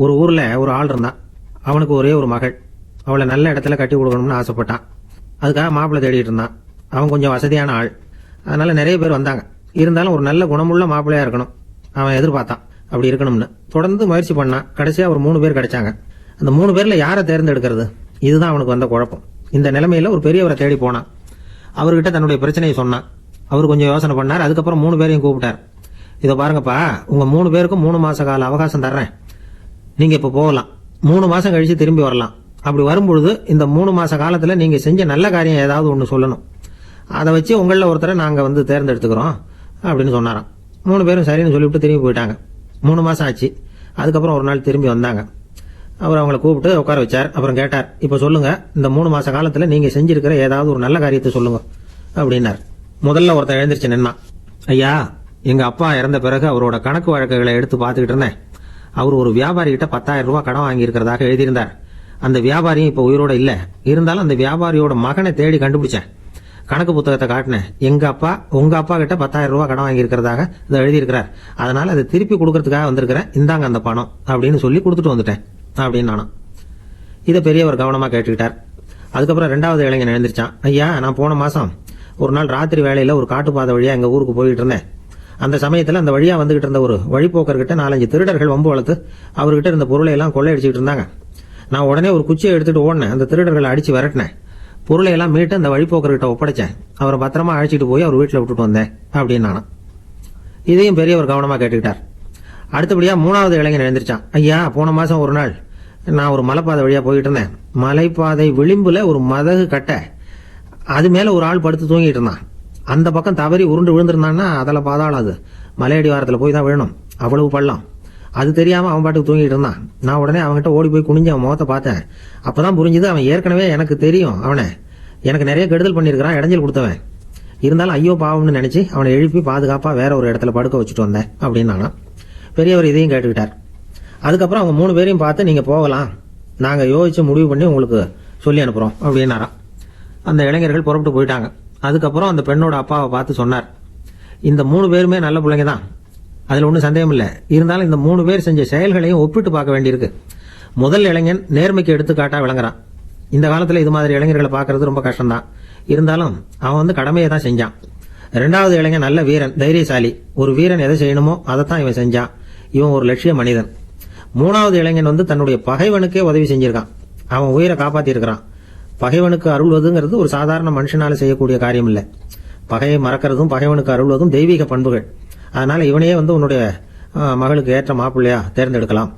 ஒரு ஊரில் ஒரு ஆள் இருந்தான். அவனுக்கு ஒரே ஒரு மகள். அவளை நல்ல இடத்துல கட்டி கொடுக்கணும்னு ஆசைப்பட்டான். அதுக்காக மாப்பிள்ளை தேடிட்டு இருந்தான். அவன் கொஞ்சம் வசதியான ஆள். அதனால நிறைய பேர் வந்தாங்க. இருந்தாலும் ஒரு நல்ல குணமுள்ள மாப்பிள்ளையா இருக்கணும். அவன் எதிர்பார்த்தான். அப்படி இருக்கணும்னு. தொடர்ந்து முயற்சி பண்ணான். கடைசியாக ஒரு மூணு பேர் கிடைச்சாங்க. அந்த மூணு பேரில் யாரை தேர்ந்தெடுக்கிறது? இதுதான் அவனுக்கு வந்த குழப்பம். இந்த நிலைமையில் ஒரு பெரியவரை தேடி போனான். அவர்கிட்ட தன்னுடைய பிரச்சனையை சொன்னான். அவர் கொஞ்சம் யோசனை பண்ணார். அதுக்கப்புறம் மூணு பேரையும் கூப்பிட்டார். இதை பாருங்கப்பா உங்கள் மூணு பேருக்கும் மூணு மாத கால அவகாசம் தர்றேன். நீங்க இப்ப போகலாம். மூணு மாசம் கழிச்சு திரும்பி வரலாம். அப்படி வரும்பொழுது இந்த மூணு மாச காலத்துல நீங்க செஞ்ச நல்ல காரியம் ஏதாவது ஒன்று சொல்லணும். அதை வச்சு உங்களில் ஒருத்தரை நாங்கள் வந்து தேர்ந்தெடுத்துக்கிறோம் அப்படின்னு சொன்னாராம். மூணு பேரும் சரின்னு சொல்லிவிட்டு திரும்பி போயிட்டாங்க. மூணு மாதம் ஆச்சு. அதுக்கப்புறம் ஒரு நாள் திரும்பி வந்தாங்க. அவர் அவங்கள கூப்பிட்டு உட்கார வச்சார். அப்புறம் கேட்டார் இப்போ சொல்லுங்கள் இந்த மூணு மாத காலத்தில் நீங்கள் செஞ்சிருக்கிற ஏதாவது ஒரு நல்ல காரியத்தை சொல்லுங்கள் அப்படின்னார். முதல்ல ஒருத்தர் எழுந்திருச்சு நின்னான். ஐயா எங்கள் அப்பா இறந்த பிறகு அவரோட கணக்கு வழக்குகளை எடுத்து பார்த்துக்கிட்டு இருந்தேன். அவர் ஒரு வியாபாரிகிட்ட பத்தாயிரம் ரூபாய் கடன் வாங்கியிருக்கிறதாக எழுதியிருந்தார். அந்த வியாபாரியும் இப்ப உயிரோட இல்ல. இருந்தாலும் அந்த வியாபாரியோட மகனை தேடி கண்டுபிடிச்சேன். கணக்கு புத்தகத்தை காட்டினேன். எங்க அப்பா உங்க அப்பா கிட்ட பத்தாயிரம் ரூபாய் கடன் வாங்கியிருக்கிறதாக இதை எழுதியிருக்கிறார். அதனால அதை திருப்பி கொடுக்கறதுக்காக வந்திருக்கிறேன். இந்தாங்க அந்த பணம் அப்படின்னு சொல்லி கொடுத்துட்டு வந்துட்டேன் அப்படின்னு நானும். இதை பெரியவர் கவனமா கேட்டுக்கிட்டார். அதுக்கப்புறம் ரெண்டாவது இளைஞன் எழுந்திருச்சான். ஐயா நான் போன மாசம் ஒரு நாள் ராத்திரி வேலையில் ஒரு காட்டுப்பாதை வழியா எங்க ஊருக்கு போயிட்டு இருந்தேன். அந்த சமயத்தில் அந்த வழியாக வந்துகிட்டு இருந்த ஒரு வழிபோக்கர்கிட்ட நாலஞ்சு திருடர்கள் வம்பு வளர்த்து அவர்கிட்ட இருந்த பொருளை எல்லாம் கொள்ளையடிச்சிட்டு இருந்தாங்க. நான் உடனே ஒரு குச்சியை எடுத்துட்டு ஓடினேன். அந்த திருடர்களை அடித்து விரட்டினேன். பொருளை எல்லாம் மீட்டு அந்த வழிபோக்கர்கிட்ட ஒப்படைச்சேன். அவரை பத்திரமா அழைச்சிட்டு போய் அவர் வீட்டில் விட்டுட்டு வந்தேன் அப்படின்னு நானும். இதையும் பெரியவர் கவனமாக கேட்டுக்கிட்டார். அடுத்தபடியாக மூணாவது இளைஞன் எழுந்திரிச்சான். ஐயா போன மாதம் ஒரு நாள் நான் ஒரு மலைப்பாதை வழியாக போயிட்டு இருந்தேன். மலைப்பாதை விளிம்பில் ஒரு மதகு கட்ட. அது மேலே ஒரு ஆள் படுத்து தூங்கிட்டு இருந்தான். அந்த பக்கம் தவறி உருண்டு விழுந்திருந்தான்னா அதில் பாதாளம் அது மலையடி வாரத்தில் போய் தான் விழணும். அவ்வளவு பள்ளம். அது தெரியாமல் அவன் பாட்டுக்கு தூங்கிட்டு இருந்தான். நான் உடனே அவன்கிட்ட ஓடி போய் குனிஞ்சு அவன் முகத்தை பார்த்தேன். அப்போ தான் புரிஞ்சுது அவன் ஏற்கனவே எனக்கு தெரியும் அவனை. எனக்கு நிறைய கெடுதல் பண்ணியிருக்கிறான் இடைஞ்சல் கொடுத்தவன். இருந்தாலும் ஐயோ பாவம்னு நினச்சி அவனை எழுப்பி பாதுகாப்பாக வேற ஒரு இடத்துல படுக்க வச்சுட்டு வந்தேன் அப்படின்னு நானா பெரியவர் இதையும் கேட்டுக்கிட்டார். அதுக்கப்புறம் அவங்க மூணு பேரையும் பார்த்து நீங்கள் போகலாம். நாங்கள் யோசிச்சு முடிவு பண்ணி உங்களுக்கு சொல்லி அனுப்புகிறோம் அப்படின்னாராம். அந்த இளைஞர்கள் புறப்பட்டு போயிட்டாங்க. அதுக்கப்புறம் அந்த பெண்ணோட அப்பாவை பார்த்து சொன்னார். இந்த மூணு பேருமே நல்ல பிள்ளைங்க தான் அதில் ஒன்றும் சந்தேகம் இல்லை. இருந்தாலும் இந்த மூணு பேர் செஞ்ச செயல்களையும் ஒப்பிட்டு பார்க்க வேண்டியிருக்கு. முதல் இளைஞன் நேர்மைக்கு எடுத்துக்காட்டாக விளங்குறான். இந்த காலத்தில் இது மாதிரி இளைஞர்களை பார்க்கறது ரொம்ப கஷ்டம்தான். இருந்தாலும் அவன் வந்து கடமையை தான் செஞ்சான். ரெண்டாவது இளைஞன் நல்ல வீரன் தைரியசாலி. ஒரு வீரன் எதை செய்யணுமோ அதைத்தான் இவன் செஞ்சான். இவன் ஒரு லட்சிய மனிதன். மூணாவது இளைஞன் வந்து தன்னுடைய பகைவனுக்கே உதவி செஞ்சிருக்கான். அவன் உயிரை காப்பாற்றியிருக்கிறான் பகைவனுக்கு அருள்வதுங்கிறது ஒரு சாதாரண மனுஷனால செய்யக்கூடிய காரியம் இல்லை பகையை மறக்கிறதும் பகைவனுக்கு அருள்வதும் தெய்வீக பண்புகள். அதனால இவனையே வந்து உன்னுடைய மகளுக்கு ஏற்ற மாப்பிள்ளையா தேர்ந்தெடுக்கலாம்.